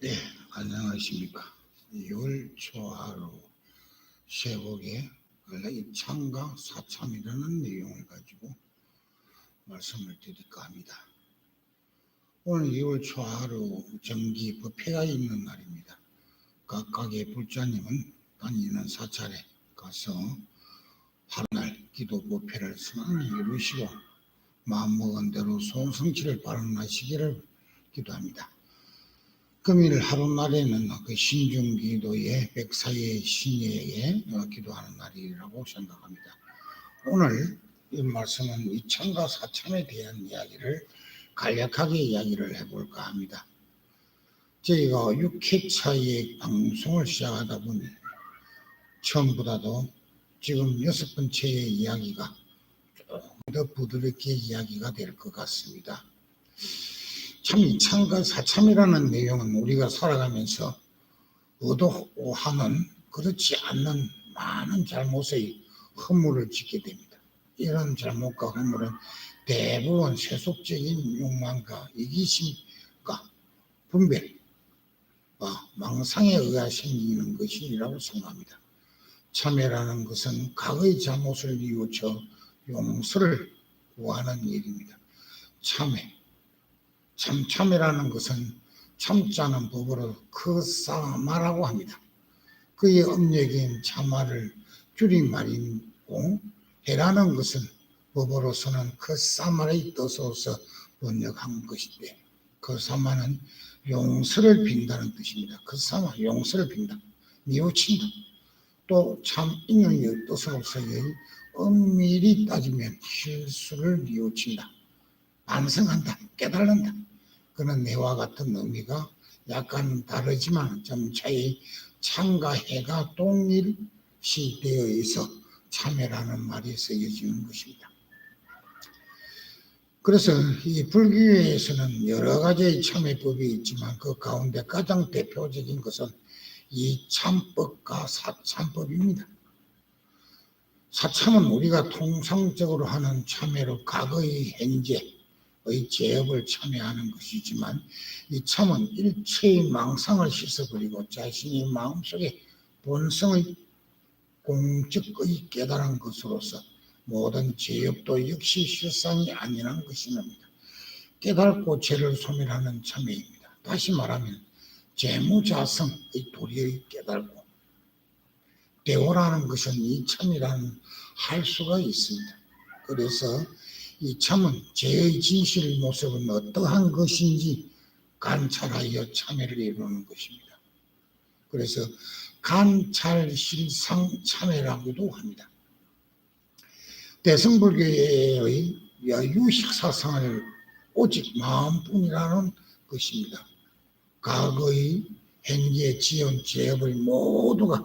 네, 안녕하십니까. 6월 초하루 세복에 이 참과 사참이라는 내용을 가지고 말씀을 드릴까 합니다. 오늘 2월 초하루 정기 법회가 있는 날입니다. 각각의 불자님은 다니는 사찰에 가서 하루날 기도 법회를 성황히 이루시고 마음먹은 대로 소성치를 발언하시기를 기도합니다. 금일 하루날에는 그 신중기도의 백사의 신예에 기도하는 날이라고 생각합니다. 오늘 이 말씀은 이 참과 사참에 대한 이야기를 간략하게 이야기를 해볼까 합니다. 저희가 6회차의 방송을 시작하다 보니 처음보다도 지금 여섯 번째의 이야기가 더 부드럽게 이야기가 될 것 같습니다. 참 이 참과 사참이라는 내용은 우리가 살아가면서 의도하는 그렇지 않는 많은 잘못의 허물을 짓게 됩니다. 이런 잘못과 허물은 대부분 세속적인 욕망과 이기심과 분별, 망상에 의해 생기는 것이라고 생각합니다. 참회라는 것은 과거의 잘못을 뉘우쳐 용서를 구하는 일입니다. 참회, 참참이라는 것은 참자는 법으로 그 싸마라고 합니다. 그의 음력인 참화를 줄임말이고 해라는 것은 법으로서는 그 싸마의 뜻으로서 번역한 것인데 그 사마는 용서를 빈다는 뜻입니다. 그 사마 용서를 빈다, 뉘우친다. 또 참 인연의 뜻으로서의 엄밀히 따지면 실수를 뉘우친다, 반성한다, 깨달는다. 그는 내와 같은 의미가 약간 다르지만 좀 차이 참과 해가 동일시 되어 있어 참회라는 말이 쓰여지는 것입니다. 그래서 이 불교에서는 여러 가지의 참회법이 있지만 그 가운데 가장 대표적인 것은 이 참법과 사참법입니다. 사참은 우리가 통상적으로 하는 참회로 과거의 현재, 의 제업을 참여하는 것이지만 이 참은 일체의 망상을 씻어버리고 자신의 마음속에 본성의 공적의 깨달은 것으로서 모든 제업도 역시 실상이 아니라는 것입니다. 깨달고 죄를 소멸하는 참회입니다. 다시 말하면 재무자성의 도리의 깨달고 대오라는 것은 이 참이라는 할 수가 있습니다. 그래서 이 참은 죄의 진실 모습은 어떠한 것인지 관찰하여 참회를 이루는 것입니다. 그래서 관찰 실상 참회라고도 합니다. 대승불교의 유식 사상을 오직 마음뿐이라는 것입니다. 과거의 현재 지은 죄업을 모두가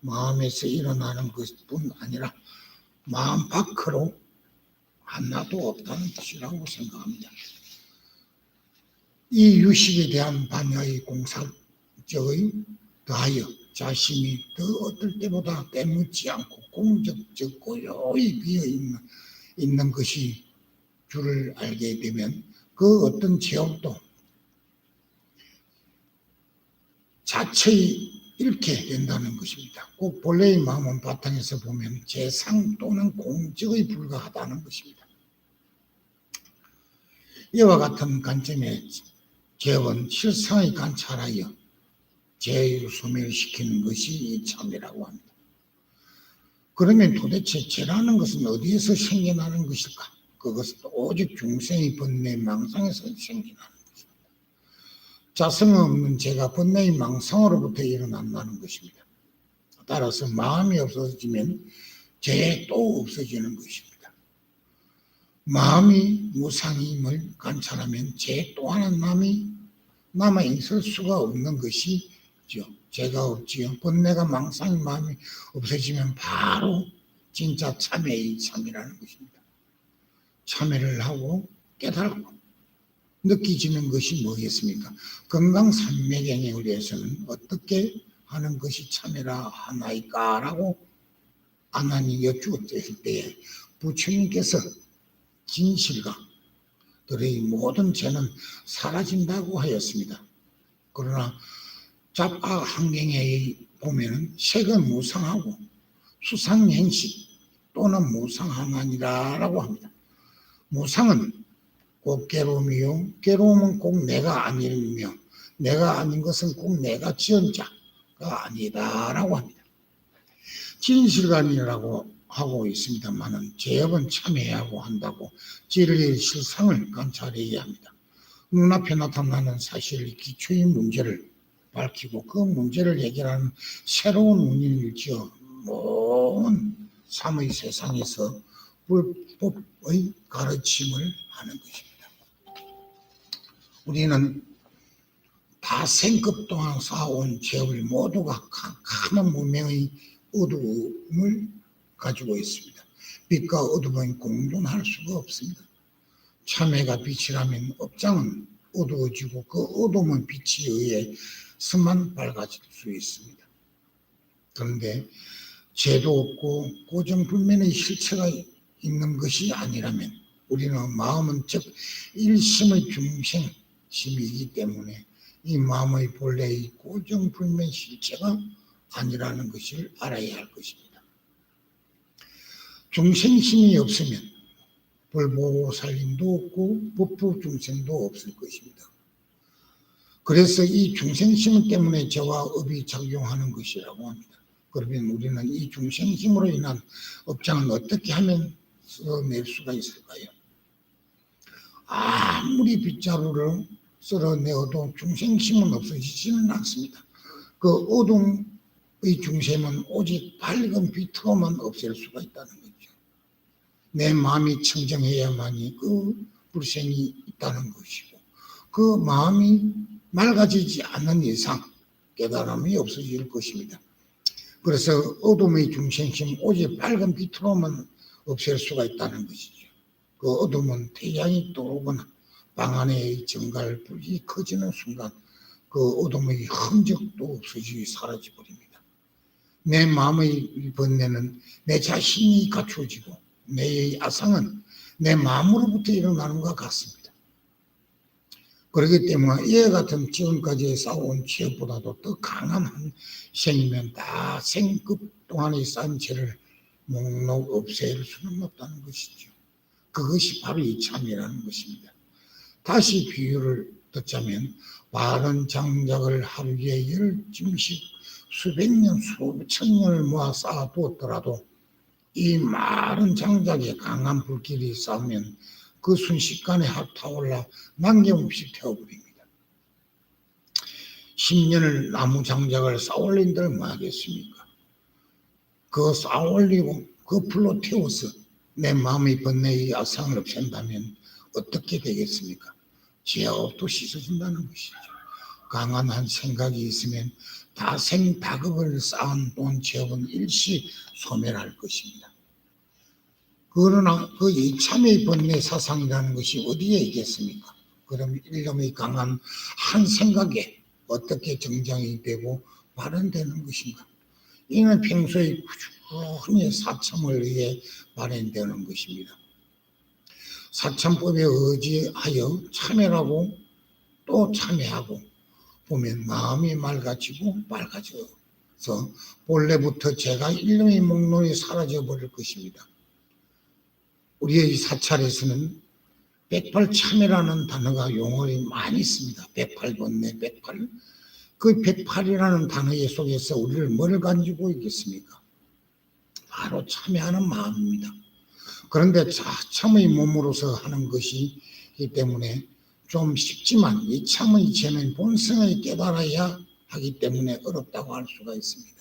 마음에서 일어나는 것뿐 아니라 마음 밖으로 하나도 없다는 뜻이라고 생각합니다. 이 유식에 대한 반야의 공사적의 더하여 자신이 더 어떨 때보다 때묻지 않고 공적적 고요히 비어 있는 있는 것이 줄을 알게 되면 그 어떤 제업도 자체의 잃게 된다는 것입니다. 꼭 본래의 마음은 바탕에서 보면 재상 또는 공적의 불가하다는 것입니다. 이와 같은 관점의 제업은 실상의 관찰하여 죄를 소멸시키는 것이 이 참이라고 합니다. 그러면 도대체 죄라는 것은 어디에서 생겨나는 것일까? 그것은 오직 중생의 번뇌 망상에서 생겨나는. 자성 없는 죄가 번뇌의 망상으로부터 일어난다는 것입니다. 따라서 마음이 없어지면 죄도 없어지는 것입니다. 마음이 무상임을 관찰하면 죄또 하나 남이 남아 있을 수가 없는 것이죠. 죄가 없지요. 번뇌가 망상인 마음이 없어지면 바로 진짜 참회의 참이라는 것입니다. 참회를 하고 깨달고 느끼지는 것이 뭐겠습니까? 건강산맥행에 의해서는 어떻게 하는 것이 참회라 하나이까라고 아나니 여쭈었을 때에 부처님께서 진실과 들의 모든 죄는 사라진다고 하였습니다. 그러나 잡아 환경에 보면은 색은 무상하고 수상행식 또는 무상하나니라라고 합니다. 무상은 꼭 괴로움이요. 괴로움은 꼭 내가 아니며 내가 아닌 것은 꼭 내가 지은 자가 아니다라고 합니다. 진실관이라고 하고 있습니다만은 제업은 참여해야 하고 한다고 진리의 실상을 관찰해야 합니다. 눈앞에 나타나는 사실 기초의 문제를 밝히고 그 문제를 해결하는 새로운 원인을 지어 먼 삶의 세상에서 불법의 가르침을 하는 것입니다. 우리는 다 생급 동안 쌓아온 죄를 모두가 캄캄한 문명의 어두움을 가지고 있습니다. 빛과 어둠은 공존할 수가 없습니다. 참회가 빛이라면 업장은 어두워지고 그 어둠은 빛에 의해 스만 밝아질 수 있습니다. 그런데 죄도 없고 고정불면의 실체가 있는 것이 아니라면 우리는 마음은 즉 일심의 중생 심이기 때문에 이 마음의 본래의 고정불면 실체가 아니라는 것을 알아야 할 것입니다. 중생심이 없으면 불보호 살림도 없고 법부 중생도 없을 것입니다. 그래서 이 중생심 때문에 저와 업이 작용하는 것이라고 합니다. 그러면 우리는 이 중생심으로 인한 업장을 어떻게 하면 써낼 수가 있을까요? 아무리 빗자루를 쓸어내어도 중생심은 없어지지는 않습니다. 그 어둠의 중심은 오직 밝은 빛으로만 없앨 수가 있다는 거죠. 내 마음이 청정해야만이 그 불생이 있다는 것이고 그 마음이 맑아지지 않는 이상 깨달음이 없어질 것입니다. 그래서 어둠의 중생심 오직 밝은 빛으로만 없앨 수가 있다는 것이죠. 그 어둠은 태양이 떠오르거나 방 안의 정갈 불이 커지는 순간 그 어둠의 흔적도 없어지고 사라져 버립니다. 내 마음의 번뇌는 내 자신이 갖추어지고 내 아상은 내 마음으로부터 일어나는 것 같습니다. 그렇기 때문에 이와 같은 지금까지 쌓아온 죄보다도 더 강한 한 생이면 다 생급 동안에 쌓은 죄를 목록 없앨 수는 없다는 것이죠. 그것이 바로 이 참이라는 것입니다. 다시 비유를 듣자면 바른 장작을 하루에 열 짐씩 수백 년, 수천 년을 모아 쌓아두었더라도 이 마른 장작에 강한 불길이 쌓으면 그 순식간에 타올라 남김없이 태워버립니다. 10년을 나무 장작을 쌓아올린들 뭐하겠습니까? 그 쌓아올리고 그 불로 태워서 내 마음의 번뇌의 아상을 없앤다면 어떻게 되겠습니까? 죄업도 씻어진다는 것이죠. 강한 한 생각이 있으면 다생 다급을 쌓은 돈 죄업은 일시 소멸할 것입니다. 그러나 그 이참의 번뇌 사상이라는 것이 어디에 있겠습니까? 그럼 일념의 강한 한 생각에 어떻게 정장이 되고 발현되는 것인가? 이는 평소에 꾸준히 사참을 위해 발현되는 것입니다. 사참법에 의지하여 참여하고 또 참여하고 보면 마음이 맑아지고 맑아져서 본래부터 제가 일념의 목록이 사라져 버릴 것입니다. 우리의 사찰에서는 백팔참이라는 단어가 용어이 많이 있습니다. 백팔번뇌, 백팔. 그 백팔이라는 단어 속에서 우리를 뭘 가지고 있겠습니까? 바로 참여하는 마음입니다. 그런데 참의 몸으로서 하는 것이기 때문에 좀 쉽지만 이 참의 죄는 본성을 깨달아야 하기 때문에 어렵다고 할 수가 있습니다.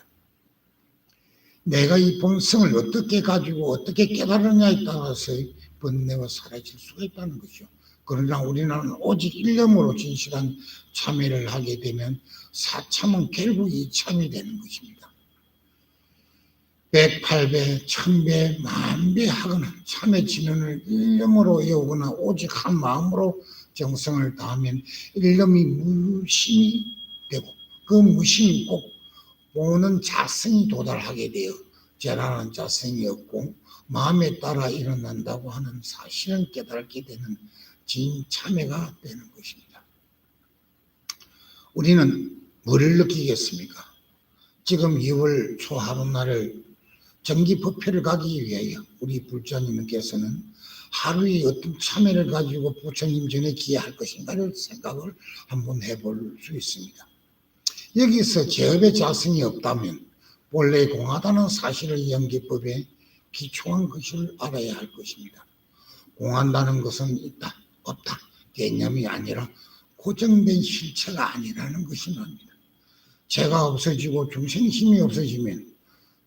내가 이 본성을 어떻게 가지고 어떻게 깨달느냐에 따라서 번뇌가 사라질 수가 있다는 거죠. 그러나 우리는 오직 일념으로 진실한 참회를 하게 되면 사참은 결국 이 참이 되는 것입니다. 백 팔배, 천배, 만배 하거나 참의 진언을 일념으로 외우거나 오직 한 마음으로 정성을 다하면 일념이 무심이 되고 그 무심이 꼭 보는 자성이 도달하게 되어 재라는 자성이 없고 마음에 따라 일어난다고 하는 사실을 깨닫게 되는 진 참회가 되는 것입니다. 우리는 뭐를 느끼겠습니까? 지금 2월 초 하루날을 정기 법회를 가기 위하여 우리 불자님께서는 하루에 어떤 참여를 가지고 부처님 전에 기여할 것인가를 생각을 한번 해볼 수 있습니다. 여기서 제업의 자성이 없다면 본래 공하다는 사실을 연기법에 기초한 것을 알아야 할 것입니다. 공한다는 것은 있다, 없다 개념이 아니라 고정된 실체가 아니라는 것이 납니다. 제가 없어지고 중생 힘이 없어지면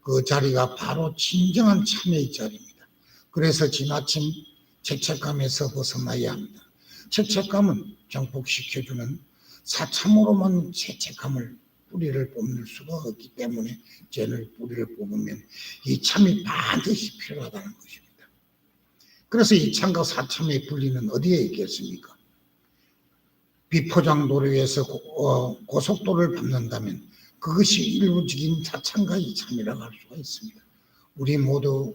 그 자리가 바로 진정한 참회의 자리입니다. 그래서 지나친 죄책감에서 벗어나야 합니다. 죄책감은 정복시켜주는 사참으로만 죄책감을 뿌리를 뽑는 수가 없기 때문에 죄를 뿌리를 뽑으면 이 참이 반드시 필요하다는 것입니다. 그래서 이 참과 사참의 분리는 어디에 있겠습니까? 비포장 도로에서 고, 어, 속도를 밟는다면 그것이 일부적인 자창과 이참이라고 할 수가 있습니다. 우리 모두는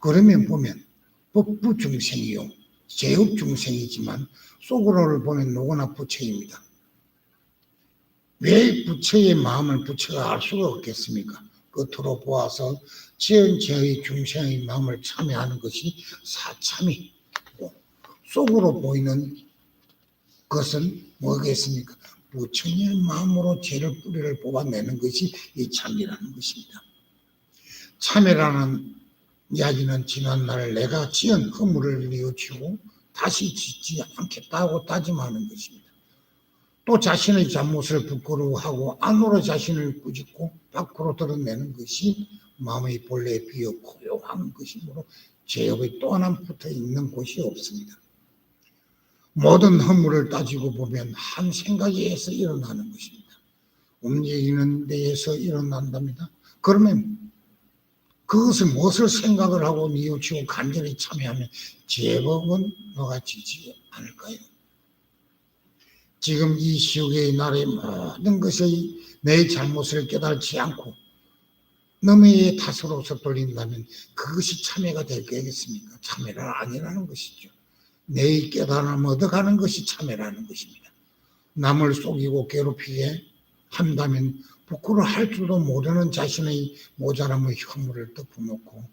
그러면 보면 법부 중생이요 제업 중생이지만 속으로를 보면 누구나 부처입니다. 왜 부처의 마음을 부처가 알 수가 없겠습니까? 끝으로 보아서 지연제의 중생의 마음을 참여하는 것이 사참이고 속으로 보이는 것은 뭐겠습니까? 부처님의 마음으로 죄를 뿌리를 뽑아내는 것이 이 참이라는 것입니다. 참이라는 이야기는 지난날 내가 지은 허물을 뉘우치고 다시 짓지 않겠다고 다짐하는 것입니다. 또 자신의 잘못을 부끄러워하고 안으로 자신을 꾸짖고 밖으로 드러내는 것이 마음의 본래 비어 고요한 것이므로 죄업이 또 하나 붙어 있는 곳이 없습니다. 모든 허물을 따지고 보면 한 생각에서 일어나는 것입니다. 움직이는 데에서 일어난답니다. 그러면 그것을 무엇을 생각을 하고 뉘우치고 간절히 참여하면 제법은 녹아지지 않을까요? 지금 이 시국의 날에 모든 것의 내 잘못을 깨달지 않고 너의 탓으로서 돌린다면 그것이 참회가 될 거겠습니까? 참회가 아니라는 것이죠. 내 깨달음을 얻어가는 것이 참회라는 것입니다. 남을 속이고 괴롭히게 한다면 부끄러워할 줄도 모르는 자신의 모자람의 허물을 덮어놓고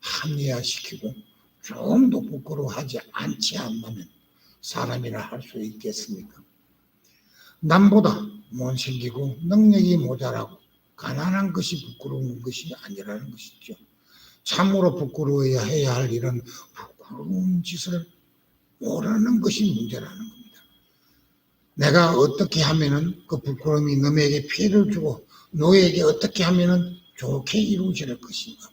합리화시키고 좀도 부끄러워하지 않지 않다면 사람이라 할 수 있겠습니까? 남보다 못생기고 능력이 모자라고 가난한 것이 부끄러운 것이 아니라는 것이죠. 참으로 부끄러워야 해야 할 일은 부끄러운 짓을 모르는 것이 문제라는 겁니다. 내가 어떻게 하면은 그 부끄러움이 너에게 피해를 주고 너에게 어떻게 하면은 좋게 이루어질 것인가?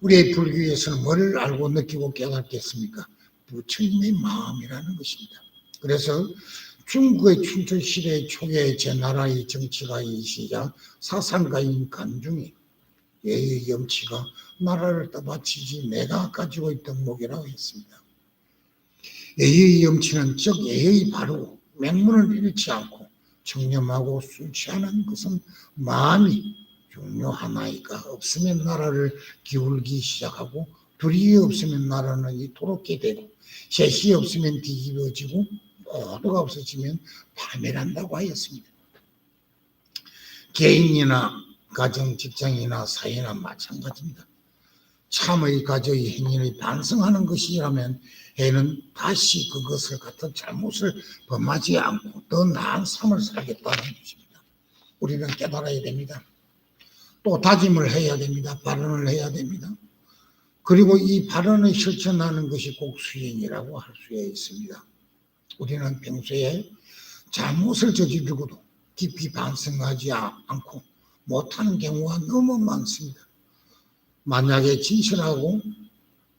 우리의 불교에서는 뭐를 알고 느끼고 깨닫겠습니까? 부처님의 마음이라는 것입니다. 그래서 중국의 춘추 시대 초기에 제 나라의 정치가 이시자 사상가인 간중이 예의 염치가 나라를 떠받치지 내가 가지고 있던 목이라고 했습니다. 예의 염치는 즉 예의 바르고 맹문을 잃지 않고 청렴하고 수치하는 것은 마음이 중요하나이까 없으면 나라를 기울기 시작하고 불이 없으면 나라는 이토록게 되고 셋이 없으면 뒤집어지고 모두가 없어지면 파멸한다고 하였습니다. 개인이나 가정, 직장이나 사회나 마찬가지입니다. 참의 가져의 행위를 반성하는 것이라면 해는 다시 그것을 같은 잘못을 범하지 않고 더 나은 삶을 살겠다는 것입니다. 우리는 깨달아야 됩니다. 또 다짐을 해야 됩니다. 발언을 해야 됩니다. 그리고 이 발언을 실천하는 것이 꼭 수행이라고 할 수 있습니다. 우리는 평소에 잘못을 저지르고도 깊이 반성하지 않고 못하는 경우가 너무 많습니다. 만약에 진실하고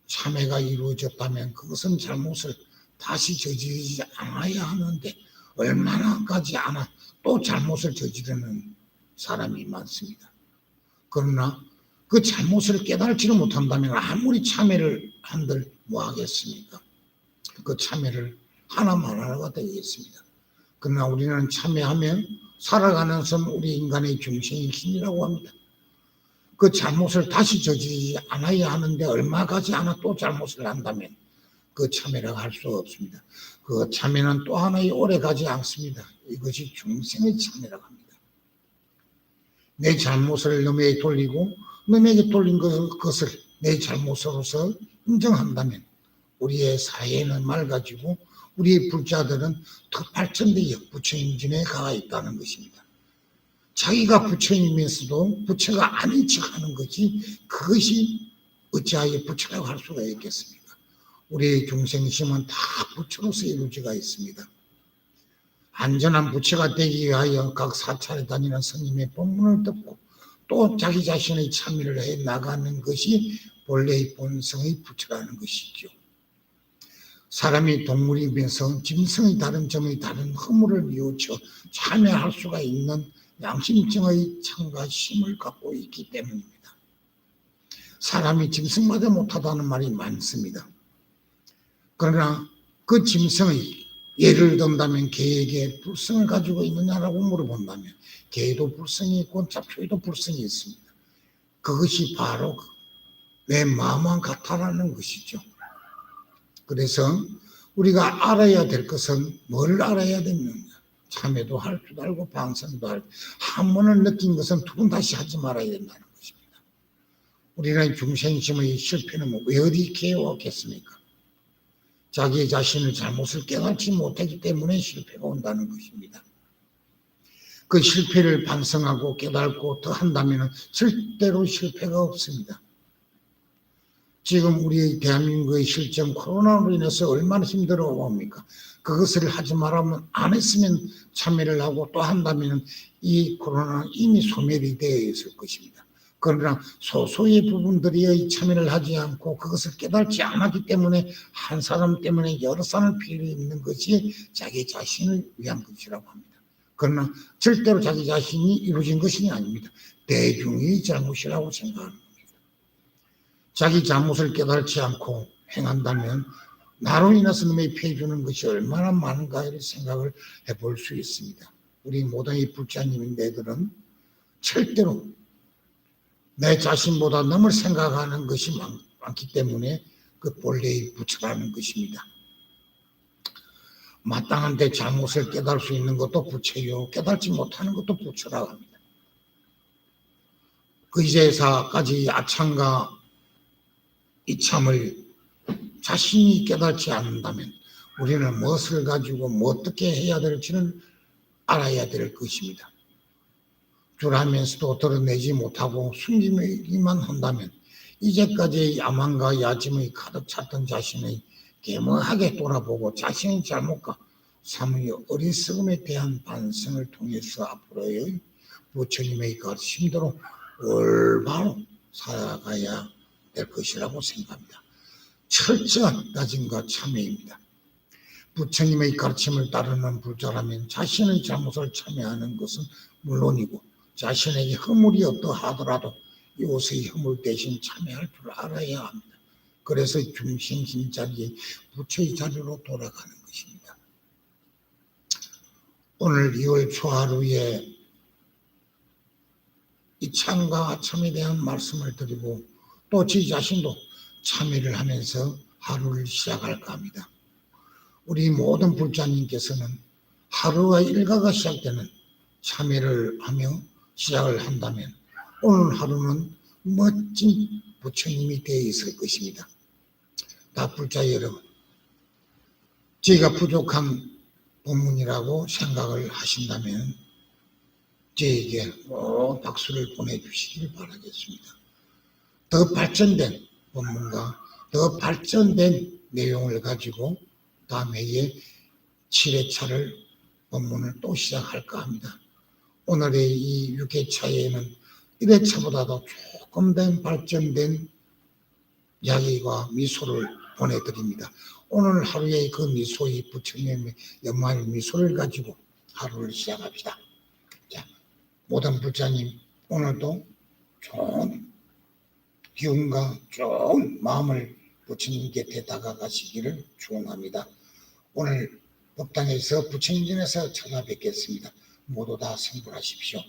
참회가 이루어졌다면 그것은 잘못을 다시 저지르지 않아야 하는데 얼마나까지 않아 또 잘못을 저지르는 사람이 많습니다. 그러나 그 잘못을 깨달지를 못한다면 아무리 참회를 한들 뭐 하겠습니까? 그 참회를 하나만 하나가 되겠습니다. 그러나 우리는 참여하면 살아가는 선 우리 인간의 중심의 힘이라고 합니다. 그 잘못을 다시 저지르지 않아야 하는데 얼마 가지 않아 또 잘못을 한다면 그 참회라고 할 수 없습니다. 그 참회는 또 하나의 오래 가지 않습니다. 이것이 중생의 참회라고 합니다. 내 잘못을 남에게 돌리고 남에게 돌린 것- 것을 내 잘못으로서 인정한다면 우리의 사회는 맑아지고 우리의 불자들은 더 발전되어 부처님진에 가 있다는 것입니다. 자기가 부처님이면서도 부처가 아닌 척 하는 것이 그것이 어찌하여 부처라고 할 수가 있겠습니까? 우리의 중생심은 다 부처로서 이루어지가 있습니다. 안전한 부처가 되기 위하여 각 사찰에 다니는 스님의 법문을 듣고 또 자기 자신의 참여를 해 나가는 것이 본래의 본성의 부처라는 것이죠. 사람이 동물이면서 짐승의 다른 점의 다른 허물을 뉘우쳐 참여할 수가 있는 양심증의 참가심을 갖고 있기 때문입니다. 사람이 짐승마다 못하다는 말이 많습니다. 그러나 그 짐승의 예를 든다면 개에게 불성을 가지고 있느냐라고 물어본다면 개도 불성이 있고 잡초에도 불성이 있습니다. 그것이 바로 내 마음만 같아라는 것이죠. 그래서 우리가 알아야 될 것은 뭘 알아야 되느냐. 참회도 할 줄 알고 방성도 알고 한 번을 느낀 것은 두 번 다시 하지 말아야 된다는 것입니다. 우리는 중생심의 실패는 왜 어디 깨어왔겠습니까? 자기 자신의 잘못을 깨닫지 못하기 때문에 실패가 온다는 것입니다. 그 실패를 반성하고 깨닫고 더 한다면 절대로 실패가 없습니다. 지금 우리 대한민국의 실정 코로나로 인해서 얼마나 힘들어 옵니까? 그것을 하지 말하면 안 했으면 참여를 하고 또 한다면 이 코로나는 이미 소멸이 되어 있을 것입니다. 그러나 소소의 부분들이 참여를 하지 않고 그것을 깨닫지 않았기 때문에 한 사람 때문에 여러 사람을 피해 있는 것이 자기 자신을 위한 것이라고 합니다. 그러나 절대로 자기 자신이 이루어진 것이 아닙니다. 대중의 잘못이라고 생각합니다. 자기 잘못을 깨달지 않고 행한다면 나로 인해서 남의 피해 주는 것이 얼마나 많은가를 생각을 해볼 수 있습니다. 우리 모든 이 불자님인데들은 절대로 내 자신보다 남을 생각하는 것이 많, 많기 때문에 그 본래의 부처라는 것입니다. 마땅한 데 잘못을 깨달을 수 있는 것도 부처요. 깨달지 못하는 것도 부처라고 합니다. 그 이제사까지 아창과 이참을 자신이 깨닫지 않는다면 우리는 무엇을 가지고 뭐 어떻게 해야 될지는 알아야 될 것입니다. 줄하면서도 드러내지 못하고 숨기기만 한다면 이제까지 야망과 야짐의 가득 찼던 자신의 개명하게 돌아보고 자신의 잘못과 사무의 어리석음에 대한 반성을 통해서 앞으로의 부처님의 가르침대로 올바로 살아가야 될 것이라고 생각합니다. 철저한 다짐과 참회입니다. 부처님의 가르침을 따르는 불자라면 자신의 잘못을 참회하는 것은 물론이고 자신에게 허물이 어떠하더라도 이곳의 허물 대신 참회할 줄 알아야 합니다. 그래서 중심심 자리에 부처의 자리로 돌아가는 것입니다. 오늘 2월 초하루에 이 참과 참에 대한 말씀을 드리고 또제 자신도 참회를 하면서 하루를 시작할까 합니다. 우리 모든 불자님께서는 하루와 일과가 시작되는 참회를 하며 시작을 한다면 오늘 하루는 멋진 부처님이 되어 있을 것입니다. 다 불자 여러분, 저희가 부족한 본문이라고 생각을 하신다면 저에게 꼭 박수를 보내주시길 바라겠습니다. 더 발전된 본문과 더 발전된 내용을 가지고 다음 해에 7회차를 본문을 또 시작할까 합니다. 오늘의 이 6회차에는 1회차보다도 조금 더 발전된 이야기와 미소를 보내드립니다. 오늘 하루의 그 미소의 부처님의 연말 미소를 가지고 하루를 시작합시다. 자, 모든 불자님 오늘도 좋은 기운과 좋은 마음을 부처님 곁에 다가가시기를 축원합니다. 오늘 법당에서 부처님 전에서 찾아뵙겠습니다. 모두 다 성불하십시오.